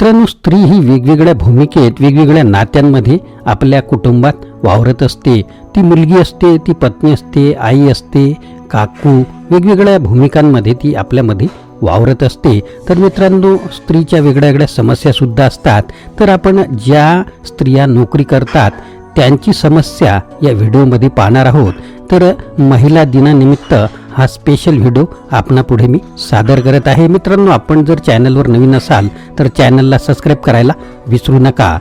मित्रांनो स्त्री ही वेगवेगळ्या भूमिकेत वेगवेगळ्या नात्यांमध्ये आपल्या कुटुंबात वावरत असते. ती मुलगी असते ती पत्नी असते आई असते काकू वेगवेगळ्या भूमिकांमध्ये ती आपल्यामध्ये वावरत असते. तर मित्रांनो स्त्रीच्या वेगळ्या वेगळ्या समस्यासुद्धा असतात. तर आपण ज्या स्त्रिया नोकरी करतात त्यांची समस्या या व्हिडिओमध्ये पाहणार आहोत. तर महिला दिनानिमित्त हा स्पेशल व्हिडिओ आपणापुढे मी सादर करत आहे. मित्रांनो आपण जर चॅनलवर नवीन असाल तर चॅनलला सबस्क्राईब करायला विसरू नका.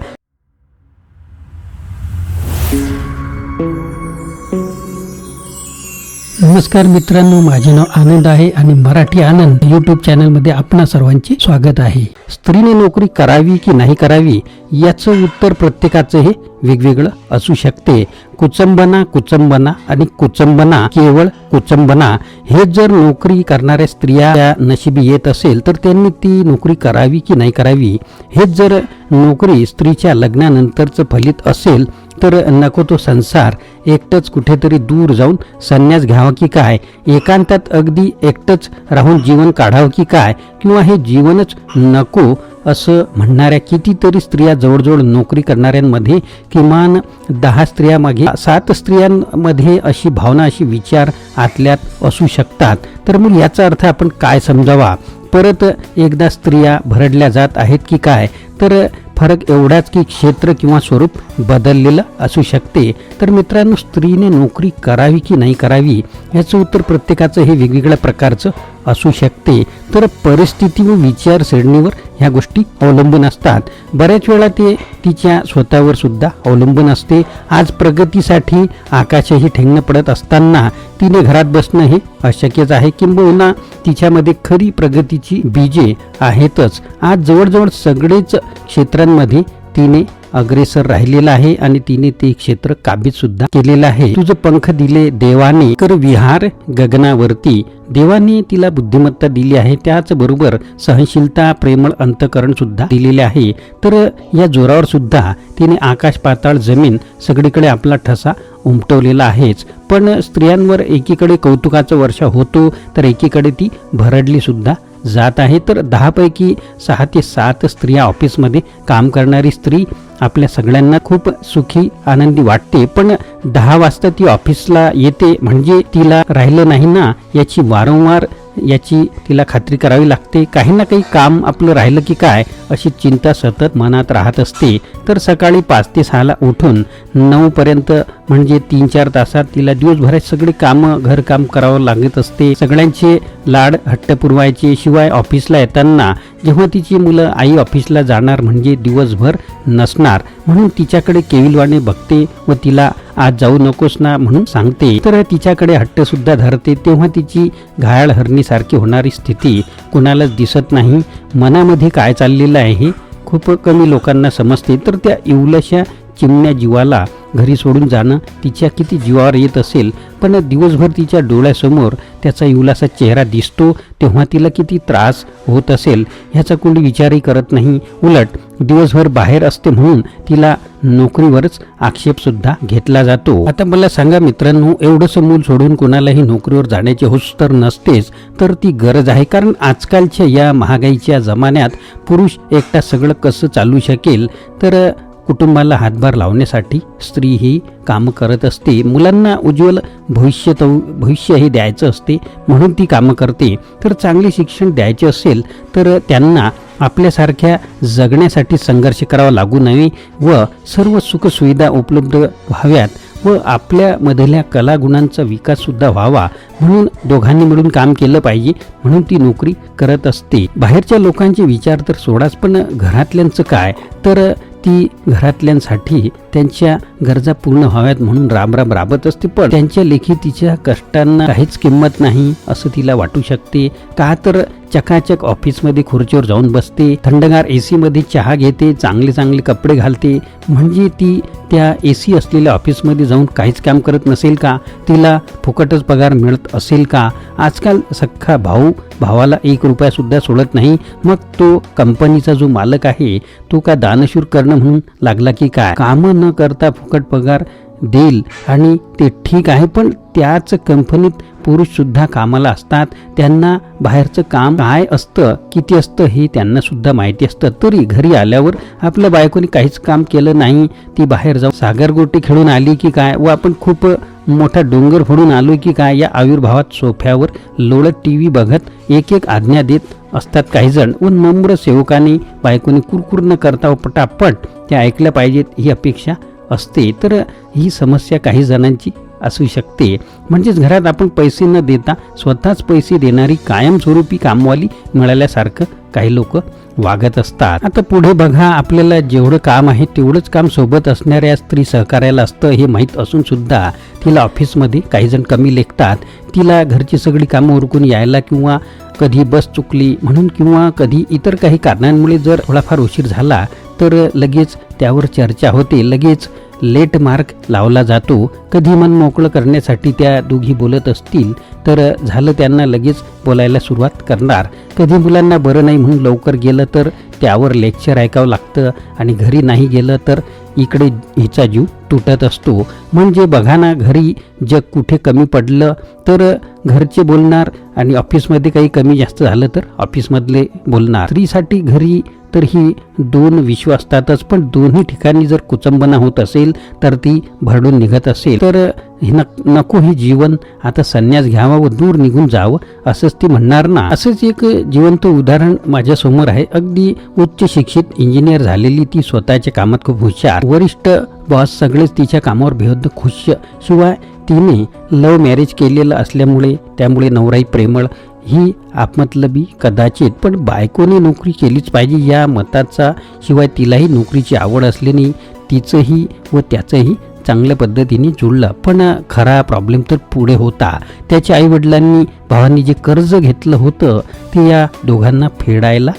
नमस्कार मित्रांनो माझे नाव आनंद आहे आणि मराठी आनंद यूट्यूब चॅनलमध्ये आपणा सर्वांचे स्वागत आहे. स्त्रीने नोकरी करावी की नाही करावी याचं उत्तर प्रत्येकाचं हे वेगवेगळं असू शकते. कुचंबना कुचंबना आणि कुचंबना केवळ कुचंबना. हे जर नोकरी करणाऱ्या स्त्रिया नशिबी येत असेल तर त्यांनी ती नोकरी करावी की नाही करावी? हेच जर नोकरी स्त्रीच्या लग्नानंतरचं फलित असेल तर नको तो संसार एकटंच कुठेतरी दूर जाऊन संन्यास घ्यावा की काय? एकांतात अगदी एकटंच राहून जीवन काढावं की काय? किंवा हे जीवनच नको असं म्हणणाऱ्या कितीतरी स्त्रिया जवळजवळ नोकरी करणाऱ्यांमध्ये किमान दहा स्त्रियामागे सात स्त्रियांमध्ये अशी भावना अशी विचार आतल्यात असू शकतात. तर मग याचा अर्थ आपण काय समजावा? परत एकदा स्त्रिया भरडल्या जात आहेत की काय? तर फरक एवढाच की क्षेत्र किंवा स्वरूप बदललेलं असू शकते. तर मित्रांनो स्त्रीने नोकरी करावी की नाही करावी याचं उत्तर प्रत्येकाचं हे वेगवेगळ्या प्रकारचं असू शकते. तर परिस्थिती व विचारसरणीवर ह्या गोष्टी अवलंबून असतात. बऱ्याच वेळा ते तिच्या स्वतःवर सुद्धा अवलंबून असते. आज प्रगतीसाठी आकाशही ठेंगणं पडत असताना तिने घरात बसणं हे अशक्यच आहे किंबहुना तिच्यामध्ये खरी प्रगतीची बीजे आहेतच. आज जवळजवळ सगळेच क्षेत्रांमध्ये तिने अग्रेसर राहिलेला आहे आणि तिने ते क्षेत्र काबीत सुद्धा केलेलं आहे. तुझं पंख दिले देवाने कर विहार गगनावरती. देवाने तिला बुद्धिमत्ता दिली आहे त्याचबरोबर सहनशीलता प्रेमळ अंतकरण सुद्धा दिलेले आहे. तर या जोरावर सुद्धा तिने आकाश पाताळ जमीन सगळीकडे आपला ठसा उमटवलेला आहेच. पण स्त्रियांवर एकीकडे कौतुकाचा वर्षा होतो तर एकीकडे ती भरडली सुद्धा जात आहे. तर दहापैकी सहा ते सात स्त्रिया ऑफिसमध्ये काम करणारी स्त्री आपल्या सगळ्यांना खूप सुखी आनंदी वाटते. पण दहा वाजता ती ऑफिसला येते म्हणजे तिला राहिलं नाही ना याची वारंवार याची तिला खात्री करावी लागते. काही ना काही काम आपलं राहिलं की काय अशी चिंता सतत मनात राहत असते. तर सकाळी पाच ते सहाला उठून नऊपर्यंत म्हणजे तीन चार तासात तिला दिवसभरात सगळे कामं घरकाम करावं लागत असते. सगळ्यांचे लाड हट्ट पुरवायचे शिवाय ऑफिसला येताना जेव्हा तिची मुलं आई ऑफिसला जाणार म्हणजे दिवसभर नसणार म्हणून तिच्याकडे केविलवाणे बघते व तिला आज जाऊ नकोस ना म्हणून सांगते. तर तिच्याकडे हट्ट सुद्धा धरते. तेव्हा तिची घायाळ हरणीसारखी होणारी स्थिती कुणालाच दिसत नाही. मनामध्ये काय चाललेलं आहे हे खूप कमी लोकांना समजते. तर त्या इवल्याशा चिमण्या जीवाला घरी सोडून जाणं तिच्या किती जीवावर येत असेल पण दिवसभर तिच्या डोळ्यासमोर त्याचा इवलासा चेहरा दिसतो तेव्हा तिला किती त्रास होत असेल ह्याचा कोणी विचारही करत नाही. उलट दिवसभर बाहेर असते म्हणून तिला नोकरीवरच आक्षेपसुद्धा घेतला जातो. आता मला सांगा मित्रांनो एवढंसं मूल सोडून कोणालाही नोकरीवर जाण्याची होस तर नसतेच तर ती गरज आहे. कारण आजकालच्या या महागाईच्या जमान्यात पुरुष एकटा सगळं कसं चालू शकेल? तर कुटुंबाला हातभार लावण्यासाठी स्त्री ही कामं करत असते. मुलांना उज्ज्वल भविष्य भविष्य हे द्यायचं असते. म्हणून ती कामं करते. तर चांगले शिक्षण द्यायचे असेल तर त्यांना आपल्यासारख्या जगण्यासाठी संघर्ष करावा लागू नये व सर्व सुखसुविधा उपलब्ध व्हाव्यात व आपल्यामधल्या कलागुणांचा विकाससुद्धा व्हावा. म्हणून दोघांनी मिळून काम केलं पाहिजे. म्हणून ती नोकरी करत असते. बाहेरच्या लोकांचे विचार तर सोडाच पण घरातल्यांचं काय? तर ती घरातल्यांसाठी त्यांच्या गरजा पूर्ण व्हाव्यात म्हणून राबराब राबत असते. पण त्यांच्या लेखी तिच्या कष्टांना काहीच किंमत नाही असं तिला वाटू शकते. का तर चकाचक ऑफिसमध्ये खुर्चीवर जाऊन बसते. थंडगार ए सीमध्ये चहा घेते चांगले चांगले कपडे घालते. म्हणजे ती त्या ए सी असलेल्या ऑफिसमध्ये जाऊन काहीच काम करत नसेल का? तिला फुकटच पगार मिळत असेल का? आजकाल सख्खा भाऊ भावाला एक रुपयासुद्धा सोडत नाही. मग तो कंपनीचा जो मालक आहे तो का दानशूर करणं म्हणून लागला की काय? कामं न करता फुकट पगार देईल. आणि ते ठीक आहे पण त्याच कंपनीत पुरुषसुद्धा कामाला असतात त्यांना बाहेरचं काम काय असतं किती असतं हे त्यांनासुद्धा माहिती असतं. तरी घरी आल्यावर आपल्या बायकोनी काहीच काम केलं नाही ती बाहेर जाऊन सागरगोटी खेळून आली की काय? व आपण खूप मोठा डोंगर फोडून आलो की काय? या आविर्भावात सोफ्यावर लोळत टी व्ही बघत एक एक आज्ञा देत असतात काही जण व नम्र सेवकाने बायकोने कुरकुर न करता व पटापट त्या ऐकल्या पाहिजेत ही अपेक्षा असते. तर ही समस्या काही जणांची असू शकते. म्हणजेच घरात आपण पैसे न देता स्वतःच पैसे देणारी कायमस्वरूपी कामवाली मिळाल्यासारखं काही लोक वागत असतात. आता पुढे बघा आपल्याला जेवढं काम आहे तेवढंच काम सोबत असणाऱ्या स्त्री सहकार्याला असतं हे माहीत असून सुद्धा तिला ऑफिसमध्ये काही जण कमी लेखतात. तिला घरची सगळी कामं उरकून यायला किंवा कधी बस चुकली म्हणून किंवा कधी इतर काही कारणांमुळे जर थोडाफार उशीर झाला तर लगेच त्यावर चर्चा होते. लगेच लेट मार्क लावला जातो. कधी मन मोकळं करण्यासाठी त्या दोघी बोलत असतील तर झालं त्यांना लगेच बोलायला सुरुवात करणार. कधी मुलांना बरं नाही म्हणून लवकर गेलं तर त्यावर लेक्चर ऐकावं लागतं आणि घरी नाही गेलं तर इकडे हिचा जीव तुटत असतो. म्हणजे बघा ना घरी जग कुठे कमी पडलं तर घरचे बोलणार आणि ऑफिसमध्ये काही कमी जास्त झालं तर ऑफिसमधले बोलणार. स्त्रीसाठी घरी तर ही दोन विश्व असतातच पण दोन्ही ठिकाणी जर कुचंबना होत असेल तर ती भरडून निघत असेल. तर हे नको हे जीवन आता संन्यास घ्यावा व दूर निघून जावं असंच ती म्हणणार ना. असंच एक जिवंत उदाहरण माझ्यासमोर आहे. अगदी उच्च शिक्षित इंजिनियर झालेली ती स्वतःच्या कामात खूप हुशार. वरिष्ठ बॉस सगळेच तिच्या कामावर बेहद खुश. शिवाय तिने लव्ह मॅरेज केलेलं असल्यामुळे त्यामुळे नवराई प्रेमळ ही आपमतलबी कदाचित पण बायकोने नोकरी केलीच पाहिजे या मताचा शिवाय तिलाही नोकरीची आवड असल्याने तिचंही व त्याचंही चांगल्या पद्धतीने जुळलं. पण खरा प्रॉब्लेम तर पुढे होता. त्याच्या आईवडिलांनी भावांनी जे कर्ज घेतलं होतं ते या दोघांना फेडायला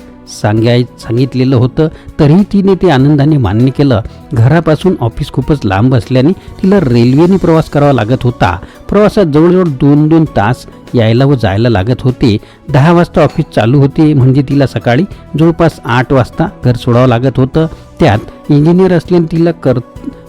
सांगाय सांगितलेलं होतं. तरीही तिने ते आनंदाने मान्य केलं. घरापासून ऑफिस खूपच लांब असल्याने तिला रेल्वेने प्रवास करावा लागत होता. प्रवासात जवळजवळ दोन दोन तास यायला व जायला लागत होते. दहा वाजता ऑफिस चालू होते म्हणजे तिला सकाळी जवळपास आठ वाजता घर सोडावं लागत होतं. त्यात इंजिनियर असल्याने तिला कर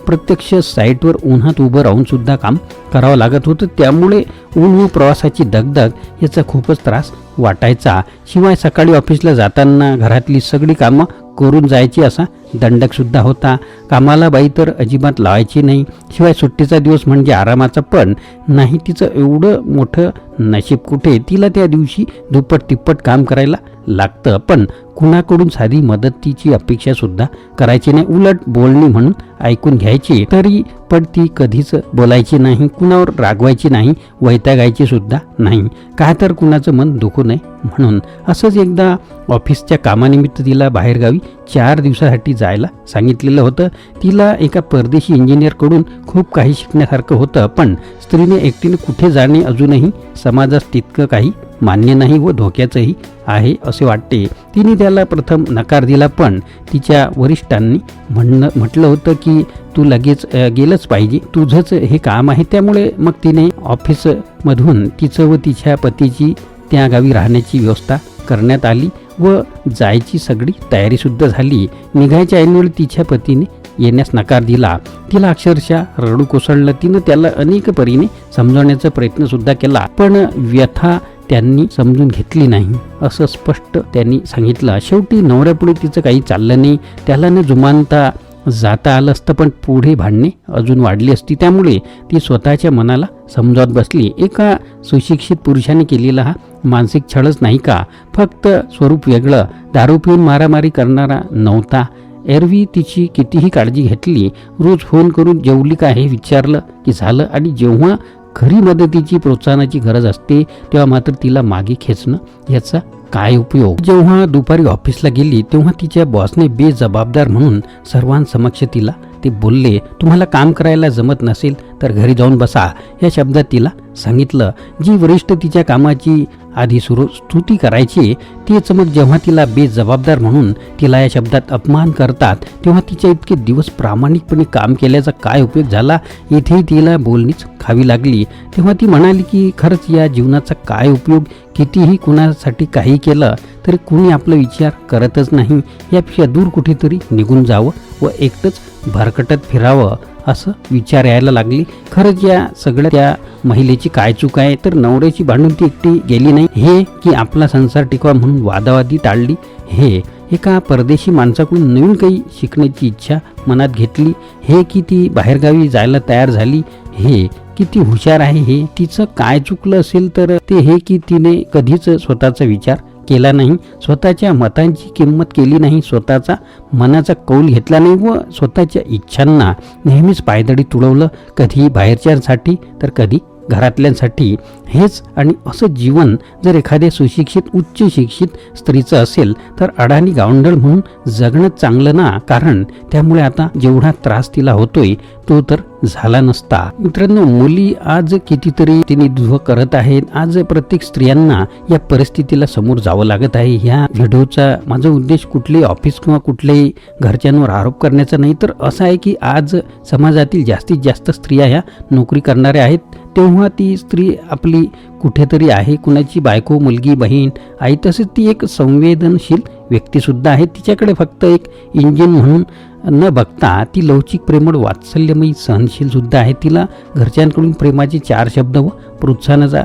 प्रत्यक्ष साईटवर उन्हात उभं राहून सुद्धा काम करावं लागत होतं. त्यामुळे ऊन व प्रवासाची दगदग याचा खूपच त्रास वाटायचा. शिवाय सकाळी ऑफिसला जाताना घरातली सगळी कामं करून जायची असा दंडकसुद्धा होता. कामाला बाई तर अजिबात लावायची नाही. शिवाय सुट्टीचा दिवस म्हणजे आरामाचा पण. नाही तिचं एवढं मोठं नशीब कुठे तिला त्या दिवशी दुप्पट तिप्पट काम करायला लागतं. पण कुणाकडून साधी मदतीची अपेक्षा सुद्धा करायची नाही. उलट बोलणी म्हणून ऐकून घ्यायची. तरी पण ती कधीच बोलायची नाही कुणावर रागवायची नाही वैतागायची सुद्धा नाही. का तर कुणाचं मन दुखू नये म्हणून. असंच एकदा ऑफिसच्या कामानिमित्त तिला बाहेरगावी चार दिवसासाठी जायला सांगितलेलं होतं. तिला एका परदेशी इंजिनियरकडून खूप काही शिकण्यासारखं होतं. पण स्त्रीने एकटीने कुठे जाणे अजूनही समाजास तितकं काही मान्य नाही व धोक्याचंही आहे असे वाटते. तिने त्याला प्रथम नकार दिला पण तिच्या वरिष्ठांनी म्हणणं म्हटलं होतं की तू लगेच गेलंच पाहिजे. तुझंच हे काम आहे. त्यामुळे मग तिने ऑफिसमधून तिचं व तिच्या पतीची त्या गावी राहण्याची व्यवस्था करण्यात आली व जायची सगळी तयारीसुद्धा झाली. निघायच्या ऐनवेळी तिच्या पतीने येण्यास नकार दिला. तिला अक्षरशः रडू कोसळलं. तिनं त्याला अनेक परीने समजवण्याचा प्रयत्न सुद्धा केला. पण व्यथा त्यांनी समजून घेतली नाही. असं स्पष्ट त्यांनी सांगितलं. शेवटी नवऱ्यापुढे तिचं काही चाललं नाही. त्याला न जुमानता जाता आलं असतं पण पुढे भांडणे अजून वाढली असती. त्यामुळे ती स्वतःच्या मनाला समजावत बसली. एका सुशिक्षित पुरुषाने केलेला हा मानसिक छळच नाही का? फक्त स्वरूप वेगळं. दारू पिऊन मारामारी करणारा नव्हता. एरवी तिची कितीही काळजी घेतली रोज फोन करून जेवली का हे विचारलं की झालं आणि जेव्हा खरी मदतीची प्रोत्साहनाची गरज असते तेव्हा मात्र तिला मागे खेचणं याचा काय उपयोग? जेव्हा दुपारी ऑफिसला गेली तेव्हा तिच्या बॉसने बेजबाबदार म्हणून सर्वांसमक्ष तिला ते बोलले तुम्हाला काम करायला जमत नसेल तर घरी जाऊन बसा. या शब्दात तिला सांगितलं जी वरिष्ठ तिच्या कामाची आधी सुरू स्तुती करायची ती मग जेव्हा तिला बेजबाबदार म्हणून तिला या शब्दात अपमान करतात तेव्हा तिच्या इतके दिवस प्रामाणिकपणे काम केल्याचा काय उपयोग झाला इथेही तिला बोलणीच खावी लागली. तेव्हा ती म्हणाली की खरंच या जीवनाचा काय उपयोग? कितीही कुणासाठी काही केलं तरी कुणी आपला विचार करतच नाही. यापेक्षा दूर कुठेतरी निघून जावं व एकटंच भरकटत फिरावं असं विचार यायला लागली. खरंच या सगळ्या त्या महिलेची काय चूक आहे? तर नवऱ्याची भांडून ती एकटी गेली नाही. हे की आपला संसार टिकवा म्हणून वादावादी टाळली. हे एका परदेशी माणसाकडून नवीन काही शिकण्याची इच्छा मनात घेतली. हे की ती बाहेरगावी जायला तयार झाली. हे किती हुशार आहे हे? तिचं काय चुकलं असेल तर ते हे की तिने कधीच स्वतःचा विचार केला नाही. स्वतःच्या मतांची किंमत केली नाही. स्वतःचा मनाचा कौल घेतला नाही व स्वतःच्या इच्छांना नेहमीच पायदळी तुडवलं. कधी बाहेरच्यांसाठी तर कधी घरातल्यांसाठी हेच आणि असं जीवन जर एखाद्या सुशिक्षित उच्च शिक्षित स्त्रीचं असेल तर अडाणी गावंडळ म्हणून जगणं चांगलं ना? कारण त्यामुळे आता जेवढा त्रास तिला होतोय तो तर झाला नसता. मित्रांनो मुली आज कितीतरी तिने करत आहेत. आज प्रत्येक स्त्रियांना या परिस्थितीला समोर जावं लागत आहे. ह्या व्हिडिओचा माझा उद्देश कुठलेही ऑफिस किंवा कुठल्याही घरच्यांवर आरोप करण्याचा नाही तर असा आहे की आज समाजातील जास्तीत जास्त स्त्रिया ह्या नोकरी करणाऱ्या आहेत. तेव्हा ती स्त्री आपली कुठेतरी आहे. कुणाची बायको मुलगी बहीण आई तसेच ती एक संवेदनशील व्यक्तीसुद्धा आहे. तिच्याकडे फक्त एक इंजिन म्हणून न बघता ती लवचिक प्रेमळ वात्सल्यमयी सहनशीलसुद्धा आहे. तिला घरच्यांकडून प्रेमाचे चार शब्द व प्रोत्साहनाचा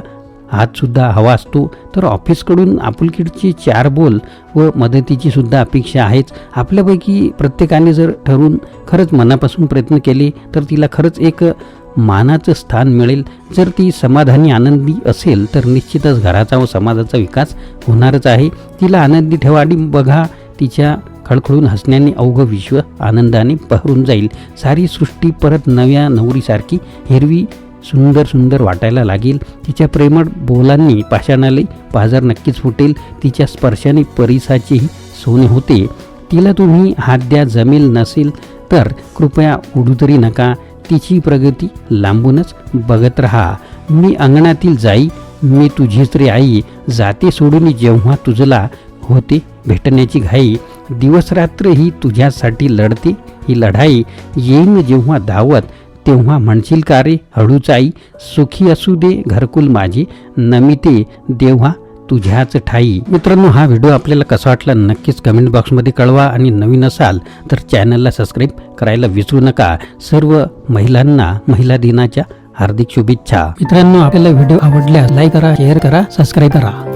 हातसुद्धा हवा असतो. तर ऑफिसकडून आपुलकीचे चार बोल व मदतीची सुद्धा अपेक्षा आहेच. आपल्यापैकी प्रत्येकाने जर ठरून खरंच मनापासून प्रयत्न केले तर तिला खरंच एक मानाचं स्थान मिळेल. जर ती समाधानी आनंदी असेल तर निश्चितच घराचा व समाजाचा विकास होणारच आहे. तिला आनंदी ठेवा आणि बघा तिच्या खळखळून हसण्याने अवघं विश्व आनंदाने पहरून जाईल. सारी सृष्टी परत नव्या नवरीसारखी हिरवी सुंदर सुंदर वाटायला लागेल. तिच्या प्रेमळ बोलांनी पाषाणालय पाजार नक्कीच फुटेल. तिच्या स्पर्शाने परिसाचेही सोने होते. तिला तुम्ही हात द्या जमेल नसेल तर कृपया उडू तरी नका. तिची प्रगती लांबूनच बघत राहा. मी अंगणातील जाई मी तुझीच रे आई जाते सोडून जेव्हा तुझला होते भेटण्याची घाई. दिवसरात्र ही तुझ्यासाठी लढते ही लढाई. येईन जेव्हा धावत तेव्हा म्हणशील का रे हळूच आई सुखी असू दे घरकुल माझी. नमिते देव्हा तुझ्याच ठाई. मित्रांनो हा व्हिडिओ आपल्याला कसा वाटला नक्कीच कमेंट बॉक्समध्ये कळवा आणि नवीन असाल तर चॅनलला सबस्क्राईब करायला विसरू नका. सर्व महिलांना महिला दिनाच्या हार्दिक शुभेच्छा. मित्रांनो आपल्याला व्हिडिओ आवडल्यास लाईक करा शेअर करा सबस्क्राईब करा.